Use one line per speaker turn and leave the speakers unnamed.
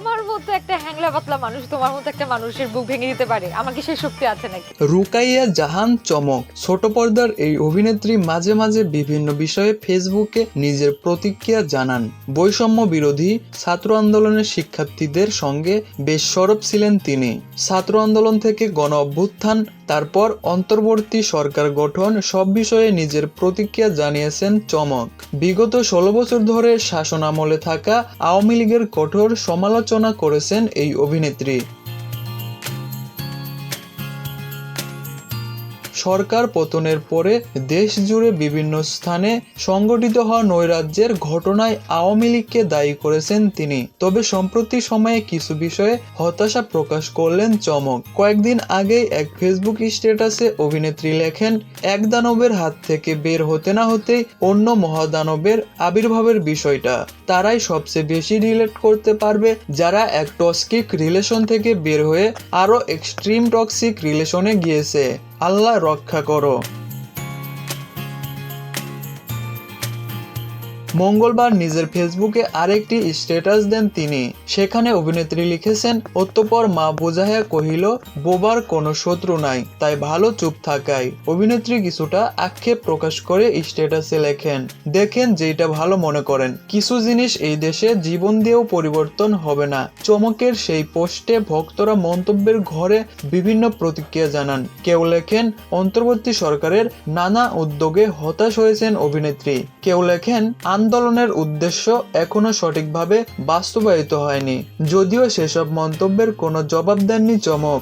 আমার মতো একটা হ্যাংলা পাতলা মানুষ তোমার মতো একটা মানুষের বুক ভেঙে দিতে পারে? আমার কি সেই শক্তি আছে নাকি?
রুকাইয়া জাহান চমক। ছোট পর্দার এই অভিনেত্রী মাঝে মাঝে বিভিন্ন বিষয়ে ফেসবুকে নিজের প্রতিক্রিয়া জানান। বৈষম্য বিরোধী ছাত্র আন্দোলনের শিক্ষার্থীদের সঙ্গে বেশ সরব ছিলেন তিনি। ছাত্র আন্দোলন থেকে গণ অভ্যুত্থান, তারপর অন্তর্বর্তী সরকার গঠন, সব বিষয়ে নিজের প্রতিক্রিয়া জানিয়েছেন চমক। বিগত ষোলো বছর ধরে শাসন আমলে থাকা আওয়ামী লীগের কঠোর সমালোচনা করেছেন এই অভিনেত্রী। সরকার পতনের পরে দেশ জুড়ে বিভিন্ন স্থানে সংগঠিত হওয়া নৈরাজ্যের ঘটনায় আওয়ামী লীগকে দায়ী করেছেন তিনি। তবে সম্প্রতি সময়ে কিছু বিষয়ে হতাশা প্রকাশ করলেন চমক। কয়েকদিন আগেই এক ফেসবুক স্ট্যাটাসে অভিনেত্রী লেখেন এক দানবের হাত থেকে বের হতে না হতেই অন্য মহাদানবের আবির্ভাবের বিষয়টা। তারাই সবচেয়ে বেশি রিলেট করতে পারবে যারা এক টক্সিক রিলেশন থেকে বের হয়ে আরও এক্সট্রিম টক্সিক রিলেশনে গিয়েছে। আল্লাহ রক্ষা করো। মঙ্গলবার নিজের ফেসবুকে আরেকটি স্ট্যাটাস দেন তিনি। সেখানে অভিনেত্রী লিখেছেন, অতঃপর মা বোঝাইয়া কহিল, বোবার কোনো শত্রু নাই, তাই ভালো চুপ থাকাই। অভিনেত্রী কিছুটা আক্ষেপ প্রকাশ করে স্ট্যাটাসে লেখেন, দেখেন যেটা ভালো মনে করেন, কিছু জিনিস এই দেশে জীবন দিয়েও পরিবর্তন হবে না। চমকের সেই পোস্টে ভক্তরা মন্তব্যের ঘরে বিভিন্ন প্রতিক্রিয়া জানান। কেউ লেখেন, অন্তর্বর্তী সরকারের নানা উদ্যোগে হতাশ হয়েছেন অভিনেত্রী। কেউ লেখেন আন্দোলনের উদ্দেশ্য এখনও সঠিকভাবে বাস্তবায়িত হয়নি যদিও সেসব মন্তব্যের কোনো জবাব দেননি চমক।